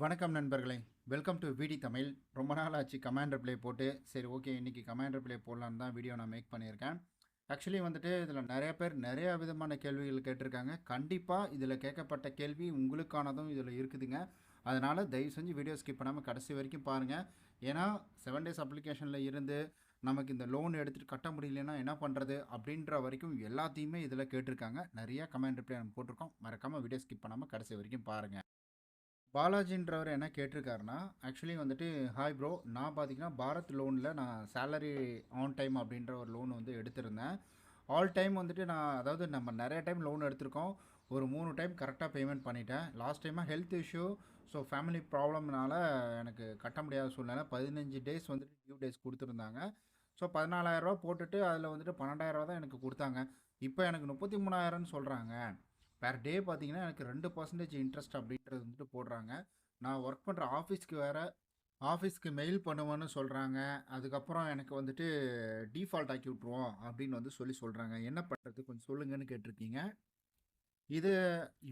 வணக்கம் நண்பர்களே. Welcome to விடி தமிழ். ரொம்ப நாள் ஆச்சு கமாண்டர் பிளே போட்டு. சரி ஓகே இன்றைக்கி கமாண்டர் பிளே போடலான்னு தான் வீடியோ நான் மேக் பண்ணியிருக்கேன். ஆக்சுவலி வந்துட்டு இதில் நிறைய பேர் நிறையா விதமான கேள்விகள் கேட்டிருக்காங்க. கண்டிப்பாக இதில் கேட்கப்பட்ட கேள்வி உங்களுக்கானதும் இதில் இருக்குதுங்க. அதனால் தயவு செஞ்சு வீடியோ ஸ்கிப் பண்ணாமல் கடைசி வரைக்கும் பாருங்கள் ஏன்னா செவன் டேஸ் அப்ளிகேஷனில் இருந்து நமக்கு இந்த லோன் எடுத்துகிட்டு கட்ட முடியலன்னா என்ன பண்ணுறது அப்படின்ற வரைக்கும் எல்லாத்தையுமே இதில் கேட்டிருக்காங்க. நிறையா கமெண்ட் ரிப்ளை நம்ம போட்டிருக்கோம். மறக்காமல் வீடியோ ஸ்கிப் பண்ணாமல் கடைசி வரைக்கும் பாருங்கள் பாலாஜின்றவர் என்ன கேட்டிருக்காருன்னா ஆக்சுவலி வந்துட்டு ஹாய் ப்ரோ நான் பார்த்தீங்கன்னா பாரத் லோனில் நான் சேலரி ஆன் டைம் அப்படின்ற ஒரு லோன் வந்து எடுத்திருந்தேன். ஆல் டைம் வந்துட்டு நான் அதாவது நம்ம நிறைய டைம் லோன் எடுத்திருக்கோம். ஒரு மூணு டைம் கரெக்டாக பேமெண்ட் பண்ணிட்டேன். லாஸ்ட் டைமாக ஹெல்த் இஷ்யூ ஸோ ஃபேமிலி ப்ராப்ளம்னால எனக்கு கட்ட முடியாத சூழ்நிலை. பதினஞ்சு டேஸ் வந்துட்டு டியூ டேஸ் கொடுத்துருந்தாங்க. ஸோ பதினாலாயிரரூவா போட்டுட்டு அதில் வந்துட்டு பன்னெண்டாயிரரூவா தான் எனக்கு கொடுத்தாங்க. இப்போ எனக்கு முப்பத்தி மூணாயிரம்னு சொல்கிறாங்க பெர் டே பார்த்தீங்கன்னா எனக்கு ரெண்டு பர்சன்டேஜ் இன்ட்ரெஸ்ட் அப்படின்றது வந்துட்டு போடுறாங்க. நான் ஒர்க் பண்ணுற ஆஃபீஸ்க்கு வேறு ஆஃபீஸ்க்கு மெயில் பண்ணுவேன்னு சொல்கிறாங்க அதுக்கப்புறம் எனக்கு வந்துட்டு டீஃபால்ட் ஆக்கி விட்ருவோம் அப்படின்னு வந்து சொல்லி சொல்கிறாங்க என்ன பண்ணுறது கொஞ்சம் சொல்லுங்கன்னு கேட்டிருக்கீங்க. இது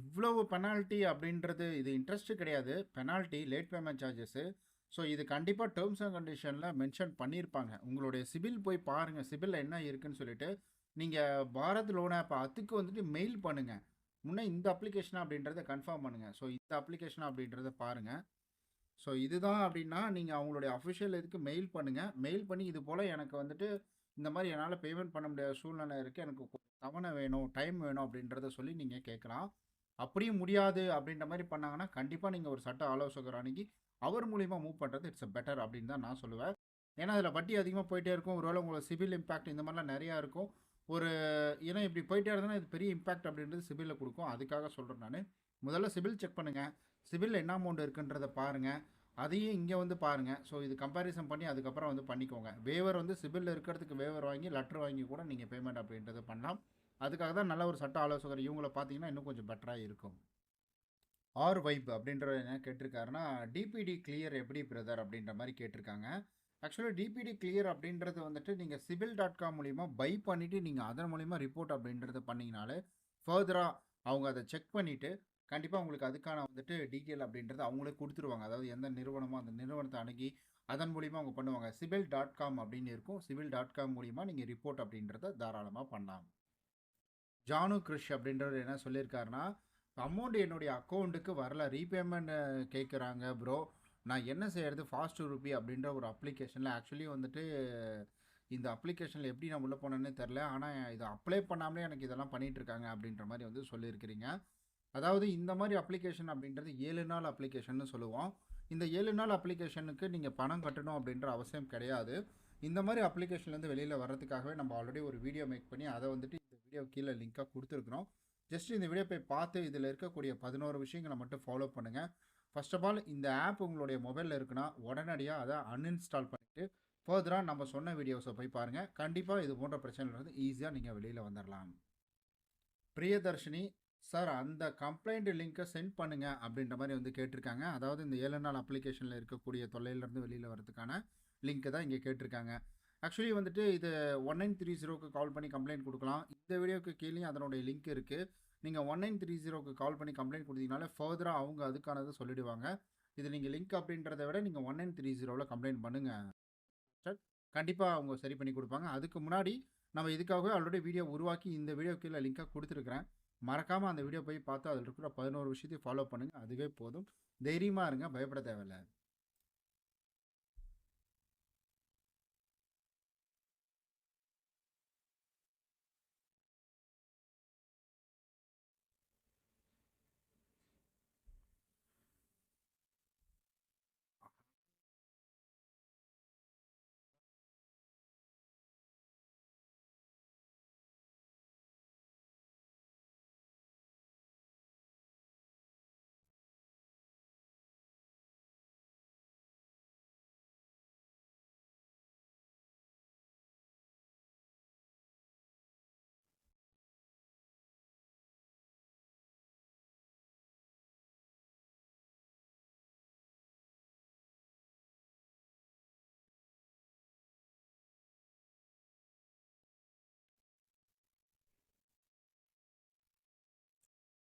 இவ்வளவு பெனால்ட்டி அப்படின்றது இது இன்ட்ரெஸ்ட்டு கிடையாது. Penalty late payment charges so இது கண்டிப்பாக டேர்ம்ஸ் அண்ட் கண்டிஷனில் மென்ஷன் பண்ணியிருப்பாங்க. உங்களுடைய சிபில் போய் பாருங்கள் சிபிலில் என்ன இருக்குன்னு சொல்லிட்டு நீங்கள் பாரத் லோன் ஆப் அதுக்கு வந்துட்டு மெயில் பண்ணுங்கள் முன்னே இந்த அப்ளிகேஷனா அப்படின்றத கன்ஃபார்ம் பண்ணுங்கள் ஸோ இந்த அப்ளிகேஷனா அப்படின்றத பாருங்கள் ஸோ இதுதான் அப்படின்னா நீங்கள் அவங்களுடைய அஃபிஷியல் இதுக்கு மெயில் பண்ணுங்கள் மெயில் பண்ணி இது போல் எனக்கு வந்துட்டு இந்த மாதிரி என்னால் பேமெண்ட் பண்ண முடியாத சூழ்நிலை இருக்குது எனக்கு தவணை வேணும் டைம் வேணும் அப்படின்றத சொல்லி நீங்கள் கேட்கலாம். அப்படியும் முடியாது அப்படின்ற மாதிரி பண்ணாங்கன்னா கண்டிப்பாக நீங்கள் ஒரு சட்ட ஆலோசகர் அணுகி அவர் மூலிமா மூவ் பண்ணுறது இட்ஸ் பெட்டர் அப்படின்னு தான் நான் சொல்லுவேன். ஏன்னா அதில் வட்டி அதிகமாக போயிட்டே இருக்கும். ஒருவேளை உங்களுக்கு சிவில் இம்பாக்ட் இந்த மாதிரிலாம் நிறையா இருக்கும். ஒரு ஏன்னா இப்படி போயிட்டே இருந்ததுன்னா இது பெரிய இம்பாக்ட் அப்படின்றது சிபிலில் கொடுக்கும். அதுக்காக சொல்கிறேன் நான். முதல்ல சிபில் செக் பண்ணுங்கள் சிபிலில் என்ன அமௌண்ட் இருக்குன்றத பாருங்கள் அதையும் இங்கே வந்து பாருங்கள் ஸோ இது கம்பேரிசன் பண்ணி அதுக்கப்புறம் வந்து பண்ணிக்கோங்க. வேவர் வந்து சிபிலில் இருக்கிறதுக்கு வேவர் வாங்கி லெட்டர் வாங்கி கூட நீங்கள் பேமெண்ட் அப்படின்றத பண்ணலாம். அதுக்காக தான் நல்ல ஒரு சட்ட ஆலோசகர் இவங்களை பார்த்தீங்கன்னா இன்னும் கொஞ்சம் பெட்டராக இருக்கும். ஆர் வைப் அப்படின்ற என்ன கேட்டிருக்காருன்னா டிபிடி கிளியர் எப்படி பிரதர் அப்படின்ற மாதிரி கேட்டிருக்காங்க. ஆக்சுவலாக டிபிடி கிளியர் அப்படின்றது வந்துட்டு நீங்கள் சிவில் டாட் காம் மூலிமா பை பண்ணிவிட்டு நீங்கள் அதன் மூலிமா ரிப்போர்ட் அப்படின்றத பண்ணிங்கனாலே ஃபர்தராக அவங்க அதை செக் பண்ணிவிட்டு கண்டிப்பாக உங்களுக்கு அதுக்கான வந்துட்டு டீட்டெயில் அப்படின்றது அவங்களே கொடுத்துருவாங்க. அதாவது எந்த நிறுவனமோ அந்த நிறுவனத்தை அணுகி அதன் மூலிமா அவங்க பண்ணுவாங்க. சிவில் டாட் காம் அப்படின்னு இருக்கும். சிவில் டாட் காம் மூலிமா நீங்கள் ரிப்போர்ட் அப்படின்றத தாராளமாக பண்ணலாம். ஜானு கிருஷ் அப்படின்றவர் என்ன சொல்லியிருக்காருன்னா அமௌண்ட் என்னுடைய அக்கௌண்ட்டுக்கு வரல. ரீபேமெண்ட் கேட்குறாங்க ப்ரோ நான் என்ன செய்கிறது ஃபாஸ்ட் ருபி அப்படின்ற ஒரு அப்ளிகேஷனில் ஆக்சுவலி வந்துட்டு இந்த அப்ளிகேஷனில் எப்படி நான் உள்ளே போனேன்னு தெரில ஆனால் இதை அப்ளை பண்ணாமலே எனக்கு இதெல்லாம் பண்ணிகிட்டு இருக்காங்க அப்படின்ற மாதிரி வந்து சொல்லியிருக்கிறீங்க. அதாவது இந்த மாதிரி அப்ளிகேஷன் அப்படின்றது ஏழு நாள் அப்ளிகேஷன் சொல்லுவோம். இந்த ஏழு நாள் அப்ளிகேஷனுக்கு நீங்கள் பணம் கட்டணும் அப்படின்ற அவசியம் கிடையாது. இந்த மாதிரி அப்ளிகேஷன்லேருந்து வெளியில் வர்றதுக்காகவே நம்ம ஆல்ரெடி ஒரு வீடியோ மேக் பண்ணி அதை வந்துட்டு இந்த வீடியோ கீழே லிங்காக கொடுத்துருக்குறோம். ஜஸ்ட் இந்த வீடியோ போய் பார்த்து இதில் இருக்கக்கூடிய பதினோரு விஷயங்களை மட்டும் ஃபாலோ பண்ணுங்கள் ஃபர்ஸ்ட் ஆஃப் ஆல் இந்த ஆப் உங்களுடைய மொபைலில் இருக்குன்னா உடனடியாக அதை அன்இன்ஸ்டால் பண்ணிவிட்டு ஃபர்தராக நம்ம சொன்ன வீடியோஸை போய் பாருங்கள் கண்டிப்பாக இது போன்ற பிரச்சனைலேருந்து ஈஸியாக நீங்கள் வெளியில் வந்துடலாம் பிரியதர்ஷினி சார் அந்த கம்ப்ளைண்ட் லிங்க்கை சென்ட் பண்ணுங்கள் அப்படின்ற மாதிரி வந்து கேட்டிருக்காங்க. அதாவது இந்த ஏழு நாள் அப்ளிகேஷனில் இருக்கக்கூடிய தொல்லையிலேருந்து வெளியில் வரதுக்கான லிங்க்கை தான் இங்கே கேட்டிருக்காங்க. ஆக்சுவலி வந்துட்டு இது ஒன் நைன் த்ரீ ஜீரோக்கு கால் பண்ணி கம்ப்ளைண்ட் கொடுக்கலாம். இந்த வீடியோக்கு கீழே அதனுடைய லிங்க் இருக்குது நீங்கள் ஒன் நைன் த்ரீ ஜீரோக்கு கால் பண்ணி கம்ப்ளைண்ட் கொடுத்தீங்கனாலே ஃபர்தராக அவங்க அதுக்கானதை சொல்லிடுவாங்க. இது நீங்கள் லிங்க் அப்படின்றத விட நீங்கள் ஒன் நைன் த்ரீ ஜீரோவில் கம்ப்ளைண்ட் பண்ணுங்கள் கண்டிப்பாக அவங்க சரி பண்ணி கொடுப்பாங்க. அதுக்கு முன்னாடி நம்ம இதுக்காகவே ஆல்ரெடி வீடியோ உருவாக்கி இந்த வீடியோ கீழே லிங்காக கொடுத்துருக்குறேன். மறக்காமல் அந்த வீடியோ போய் பார்த்து அதில் இருக்கிற பதினோரு விஷயத்தையும் ஃபாலோ பண்ணுங்கள் அதுவே போதும். தைரியமாக இருங்க பயப்பட தேவையில்லை.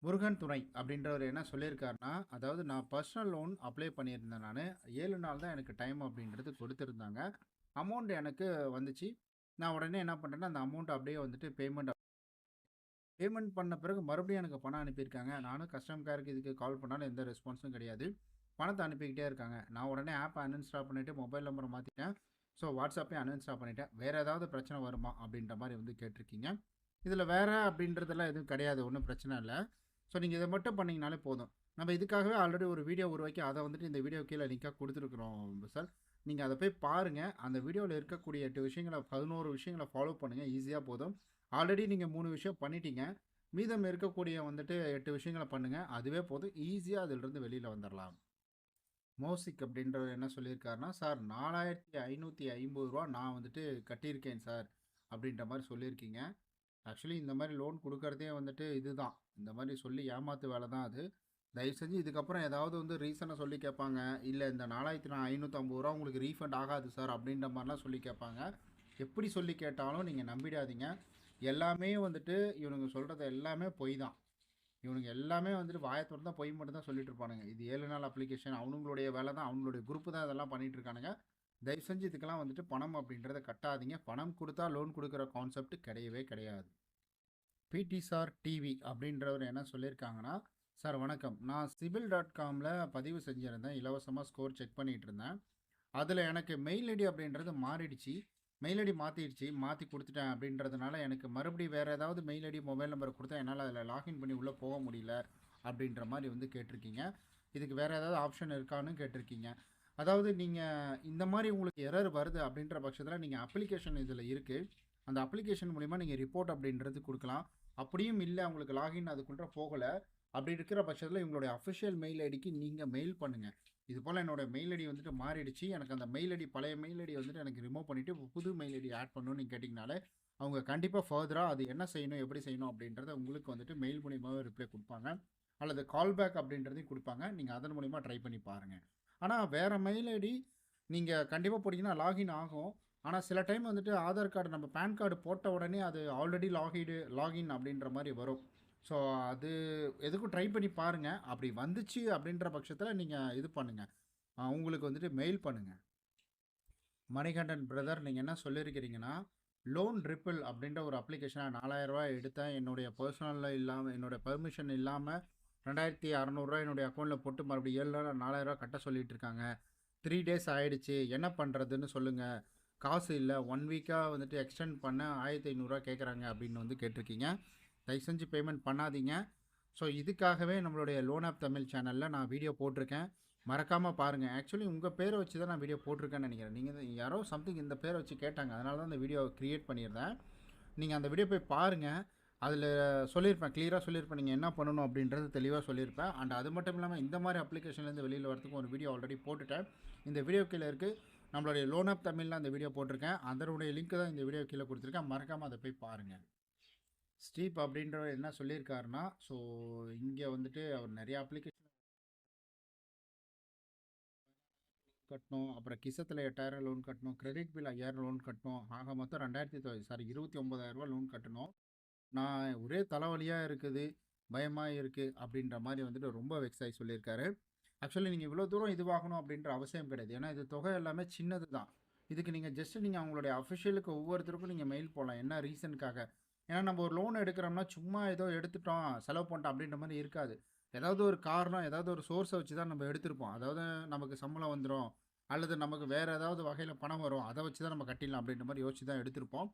முருகன் துணை அப்படின்றவர் என்ன சொல்லியிருக்காருன்னா அதாவது நான் பர்சனல் லோன் அப்ளை பண்ணியிருந்தேன் நான். ஏழு நாள் தான் எனக்கு டைம் அப்படின்றது கொடுத்துருந்தாங்க. அமௌண்ட் எனக்கு வந்துச்சு. நான் உடனே என்ன பண்ணுறேன்னா அந்த அமௌண்ட் அப்படியே வந்துட்டு பேமெண்ட் பேமெண்ட் பண்ண பிறகு மறுபடியும் எனக்கு பணம் அனுப்பியிருக்காங்க. நானும் கஸ்டமர் கேருக்கு இதுக்கு கால் பண்ணாலும் எந்த ரெஸ்பான்ஸும் கிடையாது. பணத்தை அனுப்பிக்கிட்டே இருக்காங்க. நான் உடனே ஆப்பை அன்இன்ஸ்டால் பண்ணிவிட்டு மொபைல் நம்பரை மாற்றிட்டேன் ஸோ வாட்ஸ்அப்பையும் அன்இன்ஸ்டால் பண்ணிட்டேன். வேறு ஏதாவது பிரச்சனை வருமா அப்படின்ற மாதிரி வந்து கேட்டிருக்கீங்க. இதில் வேறு அப்படின்றதெல்லாம் எதுவும் கிடையாது. ஒன்றும் பிரச்சனை இல்லை. ஸோ நீங்கள் இதை மட்டும் பண்ணிங்கனாலே போதும். நம்ம இதுக்காகவே ஆல்ரெடி ஒரு வீடியோ உருவாக்கி அதை வந்துட்டு இந்த வீடியோ கீழே லிங்காக கொடுத்துருக்குறோம் சார் நீங்கள் அதை போய் பாருங்கள் அந்த வீடியோவில் இருக்கக்கூடிய எட்டு விஷயங்களை பதினோரு விஷயங்களை ஃபாலோ பண்ணுங்கள் ஈஸியாக போதும். ஆல்ரெடி நீங்கள் மூணு விஷயம் பண்ணிட்டீங்க. மீதம் இருக்கக்கூடிய வந்துட்டு எட்டு விஷயங்களை பண்ணுங்கள் அதுவே போதும். ஈஸியாக அதிலிருந்து வெளியில் வந்துடலாம் மோசிக் அப்படின்றவர் என்ன சொல்லியிருக்காருன்னா சார் நாலாயிரத்தி ஐநூற்றி ஐம்பது ரூபா நான் வந்துட்டு கட்டியிருக்கேன் சார் அப்படின்ற மாதிரி சொல்லியிருக்கீங்க. ஆக்சுவலி இந்த மாதிரி லோன் கொடுக்கறதே வந்துட்டு இதுதான் இந்த மாதிரி சொல்லி ஏமாத்து வேலை தான் அது. தயவு செஞ்சு இதுக்கப்புறம் ஏதாவது வந்து ரீசனை சொல்லி கேட்பாங்க. இல்லை இந்த நாலாயிரத்தி நான் ஐநூற்றம்பது ரூபா உங்களுக்கு ரீஃபண்ட் ஆகாது சார் அப்படின்ற மாதிரிலாம் சொல்லி கேட்பாங்க. எப்படி சொல்லி கேட்டாலும் நீங்கள் நம்பிடாதீங்க. எல்லாமே வந்துட்டு இவனுங்க சொல்கிறது எல்லாமே பொய் தான். இவனுங்க எல்லாமே வந்துட்டு வாயத்தோடு தான் பொய் மட்டும் தான் சொல்லிட்டு இருப்பானுங்க. இது ஏழு நாள் அப்ளிகேஷன் அவனுங்களுடைய வேலை தான். அவங்களுடைய குரூப்பு தான் இதெல்லாம் பண்ணிகிட்டு இருக்கானுங்க. தயவு செஞ்சு இதுக்கெல்லாம் வந்துட்டு பணம் அப்படின்றத கட்டாதீங்க. பணம் கொடுத்தா லோன் கொடுக்குற கான்செப்ட் கிடையவே கிடையாது. பிடி சார் டிவி அப்படின்றவர் என்ன சொல்லியிருக்காங்கன்னா சார் வணக்கம். நான் சிபில் டாட் காமில் பதிவு செஞ்சுருந்தேன். இலவசமாக ஸ்கோர் செக் பண்ணிகிட்டு இருந்தேன் அதில் எனக்கு மெயில் ஐடி அப்படின்றது மாறிடுச்சு. மெயில் ஐடி மாற்றிடுச்சு மாற்றி கொடுத்துட்டேன் அப்படின்றதுனால எனக்கு மறுபடியும் வேறு ஏதாவது மெயில் ஐடி மொபைல் நம்பர் கொடுத்தா என்னால் அதில் லாகின் பண்ணி உள்ளே போக முடியல அப்படின்ற மாதிரி வந்து கேட்டிருக்கீங்க. இதுக்கு வேறு ஏதாவது ஆப்ஷன் இருக்கான்னு கேட்டிருக்கீங்க. அதாவது நீங்கள் இந்த மாதிரி உங்களுக்கு எரர் வருது அப்படின்ற பட்சத்தில் நீங்கள் அப்ளிகேஷன் இதில் இருக்குது அந்த அப்ளிகேஷன் மூலிமா நீங்கள் ரிப்போர்ட் அப்படின்றது கொடுக்கலாம். அப்படியும் இல்லை உங்களுக்கு லாகின் அதுக்குள்ள போகலை. அப்படி இருக்கிற பட்சத்தில் இவங்களுடைய அஃபிஷியல் மெயில் ஐடிக்கு நீங்கள் மெயில் பண்ணுங்கள் இது போல் என்னோட மெயில் ஐடி வந்துட்டு மாறிடுச்சு. எனக்கு அந்த மெயில் ஐடி பழைய மெயில் ஐடி வந்துட்டு எனக்கு ரிமூவ் பண்ணிவிட்டு புது மெயில் ஐடி ஆட் பண்ணணும்னு கேட்டிங்கனாலே அவங்க கண்டிப்பாக ஃபர்தராக அது என்ன செய்யணும் எப்படி செய்யணும் அப்படின்றத உங்களுக்கு வந்துட்டு மெயில் மூலியமாகவே ரிப்ளை கொடுப்பாங்க. அல்லது கால் பேக் அப்படின்றதையும் கொடுப்பாங்க. நீங்கள் அதன் மூலிமா ட்ரை பண்ணி பாருங்கள் ஆனால் வேறு மெயில் ஐடி நீங்கள் கண்டிப்பாக போட்டிங்கன்னா லாகின் ஆகும். ஆனால் சில டைம் வந்துட்டு ஆதார் கார்டு நம்ம பேன் கார்டு போட்ட உடனே அது ஆல்ரெடி லாகிடு லாகின் அப்படின்ற மாதிரி வரும். ஸோ அது எதுக்கும் ட்ரை பண்ணி பாருங்கள் அப்படி வந்துச்சு அப்படின்ற பட்சத்தில் நீங்கள் இது பண்ணுங்கள் உங்களுக்கு வந்துட்டு மெயில் பண்ணுங்கள் மணிகண்டன் பிரதர் நீங்கள் என்ன சொல்லியிருக்கிறீங்கன்னா லோன் ரிப்பிள் அப்படின்ற ஒரு அப்ளிகேஷனை நாலாயிரரூவா எடுத்தேன். என்னுடைய பர்சனலில் இல்லாமல் என்னுடைய பெர்மிஷன் இல்லாமல் ரெண்டாயிரத்தி அறநூறுரூவா என்னுடைய அக்கௌண்ட்டில் போட்டு மறுபடியும் ஏழு நாள் நாலாயிரரூவா கட்ட சொல்லிட்டு இருக்காங்க த்ரீ டேஸ் ஆகிடுச்சு என்ன பண்ணுறதுன்னு சொல்லுங்கள் காசு இல்லை. ஒன் வீக்காக வந்துட்டு எக்ஸ்டெண்ட் பண்ண ஆயிரத்தி ஐநூறுரூவா கேட்குறாங்க அப்படின்னு வந்து கேட்டிருக்கீங்க. தயவு செஞ்சு பேமெண்ட் பண்ணாதீங்க. ஸோ இதுக்காகவே நம்மளுடைய லோன் ஆப் தமிழ் சேனலில் நான் வீடியோ போட்டிருக்கேன். மறக்காமல் பாருங்கள் ஆக்சுவலி உங்கள் பேரை வச்சு தான் நான் வீடியோ போட்டிருக்கேன்னு நினைக்கிறேன். நீங்கள் யாரோ சம்திங் இந்த பேரை வச்சு கேட்டாங்க. அதனால தான் இந்த வீடியோ க்ரியேட் பண்ணியிருந்தேன். நீங்கள் அந்த வீடியோ போய் பாருங்கள் அதில் சொல்லியிருப்பேன் க்ளியராக சொல்லியிருப்பேன் நீங்கள் என்ன பண்ணணும் அப்படின்றது தெளிவாக சொல்லியிருப்பேன். அண்ட் அது மட்டும் இல்லாமல் இந்த மாதிரி அப்ளிகேஷன்லேருந்து வெளியில் வரதுக்கு ஒரு வீடியோ ஆல்ரெடி போட்டுட்டேன். இந்த வீடியோ கீழே இருக்குது நம்மளுடைய லோன் ஆப் தமிழில் அந்த வீடியோ போட்டிருக்கேன். அதனுடைய லிங்க் தான் இந்த வீடியோ கீழே கொடுத்துருக்கேன். மறக்காமல் அதை போய் பாருங்கள் ஸ்டீப் அப்படின்றவர் என்ன சொல்லியிருக்காருன்னா ஸோ இங்கே வந்துட்டு அவர் நிறைய அப்ளிகேஷன் கட்டணும். அப்புறம் கிசத்தில் எட்டாயிரம் லோன் கட்டணும். கிரெடிட் பில் ஐயாயிரம் லோன் கட்டணும். ஆக மொத்தம் ரெண்டாயிரத்தி சாரி இருபத்தி ஒம்பதாயிரரூவா லோன் கட்டணும். நான் ஒரே தலைவலியாக இருக்குது பயமாக இருக்குது அப்படின்ற மாதிரி வந்துட்டு ரொம்ப வெக்ஸ் ஆகி சொல்லியிருக்காரு. ஆக்சுவலி நீங்கள் இவ்வளோ தூரம் இதுவாகணும் அப்படின்ற அவசியம் கிடையாது. ஏன்னா இது தொகை எல்லாமே சின்னது தான். இதுக்கு நீங்கள் ஜஸ்ட் நீங்கள் அவங்களுடைய அஃபிஷியலுக்கு ஒவ்வொருத்தருக்கும் நீங்கள் மெயில் போகலாம் என்ன ரீசனுக்காக ஏன்னா நம்ம ஒரு லோன் எடுக்கிறோம்னா சும்மா ஏதோ எடுத்துட்டோம் செலவு பண்ணிட்டோம் அப்படின்ற மாதிரி இருக்காது. ஏதாவது ஒரு காரணம் ஏதாவது ஒரு சோர்ஸை வச்சு தான் நம்ம எடுத்திருப்போம். அதாவது நமக்கு சம்பளம் வந்துடும் அல்லது நமக்கு வேறு ஏதாவது வகையில் பணம் வரும் அதை வச்சு தான் நம்ம கட்டிடலாம் அப்படின்ற மாதிரி யோசிச்சு தான் எடுத்திருப்போம்.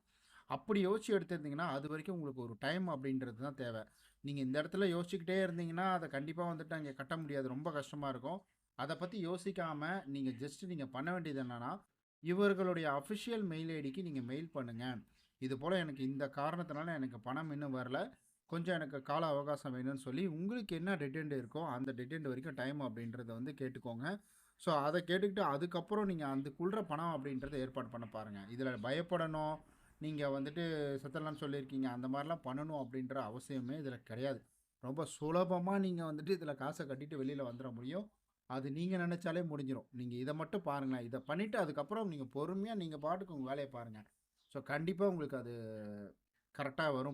அப்படி யோசிச்சு எடுத்திருந்தீங்கன்னா அது வரைக்கும் உங்களுக்கு ஒரு டைம் அப்படின்றது தான் தேவை. நீங்கள் இந்த இடத்துல யோசிச்சுக்கிட்டே இருந்தீங்கன்னா அதை கண்டிப்பாக வந்துட்டு அங்கே கட்ட முடியாது. ரொம்ப கஷ்டமாக இருக்கும். அதை பற்றி யோசிக்காமல் நீங்கள் ஜஸ்ட் நீங்கள் பண்ண வேண்டியது என்னென்னா இவர்களுடைய அஃபிஷியல் மெயில் ஐடிக்கு நீங்கள் மெயில் பண்ணுங்கள் இது போல் எனக்கு இந்த காரணத்தினால எனக்கு பணம் இன்னும் வரல. கொஞ்சம் எனக்கு கால அவகாசம் வேணும்னு சொல்லி உங்களுக்கு என்ன டெட்டெண்ட் இருக்கோ அந்த டெட்டெண்ட் வரைக்கும் டைம் அப்படின்றத வந்து கேட்டுக்கோங்க. ஸோ அதை கேட்டுக்கிட்டு அதுக்கப்புறம் நீங்கள் அதுக்குள்ள பணம் அப்படின்றத ஏற்பாடு பண்ண பாருங்கள் இதில் பயப்படணும். நீங்கள் வந்துட்டு செத்தலாம்னு சொல்லியிருக்கீங்க அந்த மாதிரிலாம் பண்ணணும் அப்படின்ற அவசியமே இதில் கிடையாது. ரொம்ப சுலபமாக நீங்கள் வந்துட்டு இதில் காசை கட்டிட்டு வெளியில் வந்துட முடியும். அது நீங்கள் நினச்சாலே முடிஞ்சிடும் நீங்கள் இதை மட்டும் பாருங்களேன். இதை பண்ணிவிட்டு அதுக்கப்புறம் நீங்கள் பொறுமையாக நீங்கள் பாட்டுக்கு உங்கள் வேலையை பாருங்கள் ஸோ கண்டிப்பாக உங்களுக்கு அது கரெக்டாக வரும்.